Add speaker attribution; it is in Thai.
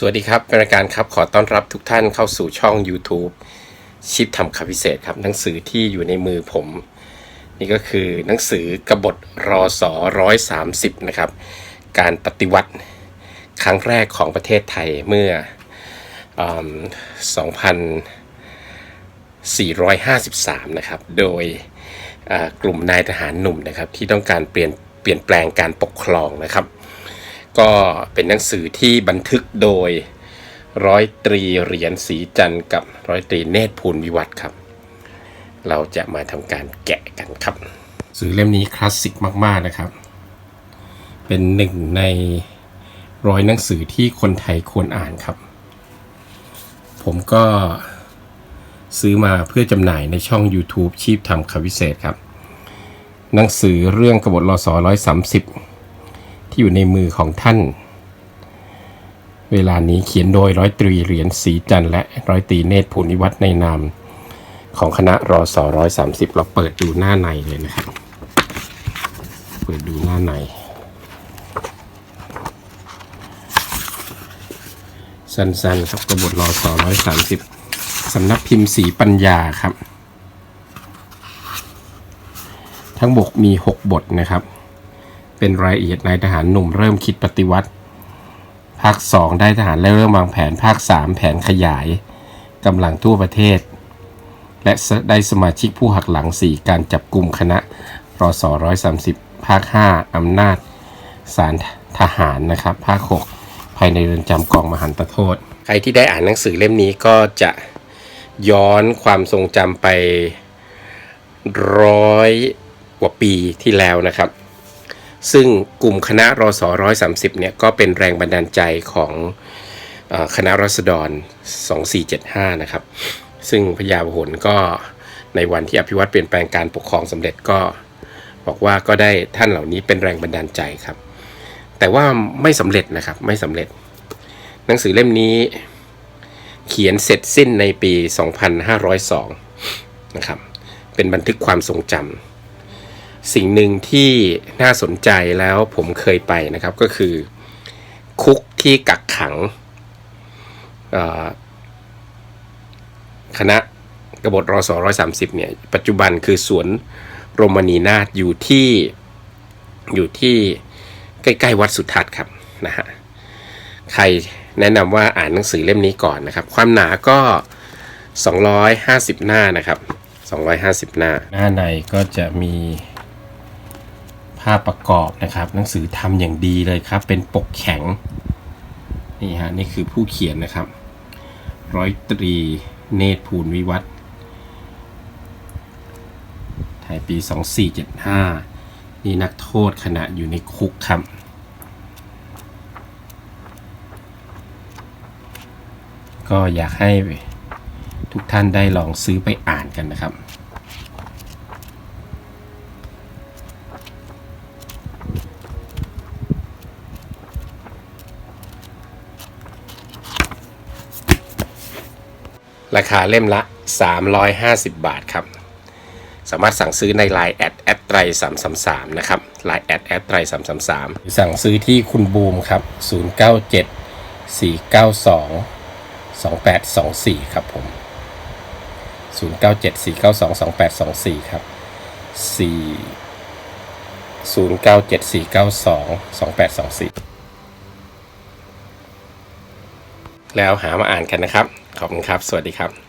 Speaker 1: สวัสดีครับเป็นรายการครับขอต้อนรับทุกท่านเข้าสู่ช่อง YouTube ชิปทำคำพิเศษครับ หนังสือที่อยู่ในมือผม นี่ก็คือหนังสือกบฏรอสอร้อยสามสิบนะครับ การปฏิวัติครั้งแรกของประเทศไทยเมื่อสองพัน453 นะครับ โดยกลุ่มนายทหารหนุ่มนะครับ ที่ต้องการเปลี่ยนเปลี่ยนแปลงการปกครองนะครับ ก็เป็นหนังสือที่บันทึกโดยร้อยตรีเหรียญศรีจันทร์กับร้อยตรีเนตรภูลวิวัฒน์ครับ เราจะมาทำการแกะกันครับสื่อเล่มนี้คลาสสิกมาก ๆ นะครับ เป็นหนึ่งในร้อยหนังสือที่คนไทยควรอ่านครับ ผมก็ซื้อมาเพื่อจำหน่ายในช่อง YouTube ชีพทำคำวิเศษครับ หนังสือเรื่องกบฏรอสอร้อยสามสิบ ที่อยู่ในมือของท่าน เวลานี้เขียนโดยร้อยตรีเหรียญศรีจันและร้อยตรีเนตรภูนิวัฒน์ในนาม ของคณะรอสอร้อยสามสิบเราเปิดดูหน้าในเลยนะครับ เปิดดูหน้าใน สั้นๆครับกบฏรอสอร้อยสามสิบสำนักพิมพ์สีปัญญาครับ ทั้งบกมี 6 บทนะครับ เป็นรายละเอียดนายทหารหนุ่มเริ่มคิดปฏิวัติ ภาค 2 ได้ทหารและเริ่มวางแผนภาค 3 แผนขยายกำลังทั่วประเทศ และได้สมาชิกผู้หักหลัง 4 การจับกลุ่มคณะรอสอ130 ภาค 5 อำนาจสารทหารนะครับ ภาค 6 ภายในเรือนจำกองมหันตโทษ ใครที่ได้อ่านหนังสือเล่มนี้ก็จะย้อนความทรงจำไปร้อยกว่าปีที่แล้วนะครับ ซึ่งกลุ่มคณะรอสอ130เนี่ยก็เป็นแรงบันดาลใจของคณะรัษฎร 2475 นะครับ ซึ่งพญาพหลก็ในวันที่อภิวัตเปลี่ยนแปลงการปกครองสำเร็จก็บอกว่าก็ได้ท่านเหล่านี้เป็นแรงบันดาลใจครับ แต่ว่าไม่สำเร็จนะครับไม่สำเร็จ หนังสือเล่มนี้เขียนเสร็จสิ้นในปี 2502 นะครับ เป็นบันทึกความทรงจำ สิ่งหนึ่งที่น่าสนใจแล้วผมเคยไปนะครับก็คือ คุกที่กักขังคณะกบฏรสร้อยสามสิบเนี่ยปัจจุบันคือสวนโรมนีนาถอยู่ที่อยู่ที่ใกล้ๆวัดสุทัศน์ครับนะฮะใครแนะนำว่าอ่านหนังสือเล่มนี้ก่อนนะครับ ความหนาก็ 250 หน้านะครับ 250 หน้า หน้าในก็จะมีาพประกอบนะครับ หนังสือทำอย่างดีเลยครับ เป็นปกแข็งนี่ฮะนี่คือผู้เขียนนะครับ ร้อยตรีเนตรภูลวิวัฒน์ถ่ายปี 2475 นี่นักโทษขณะอยู่ในคุกครับก็อยากให้ทุกท่านได้ลองซื้อไปอ่านกันนะครับ ราคาเล่มละ 350 บาทครับ สามารถสั่งซื้อใน Line แอดแอดไตร333นะครับ Line แอดแอดไตร333สั่งซื้อที่คุณบูมครับ 097 492 2824 ครับผม 097 492 2824 ครับ 4 0974922824 แล้วหามาอ่านกันนะครับ ขอบคุณครับ สวัสดีครับ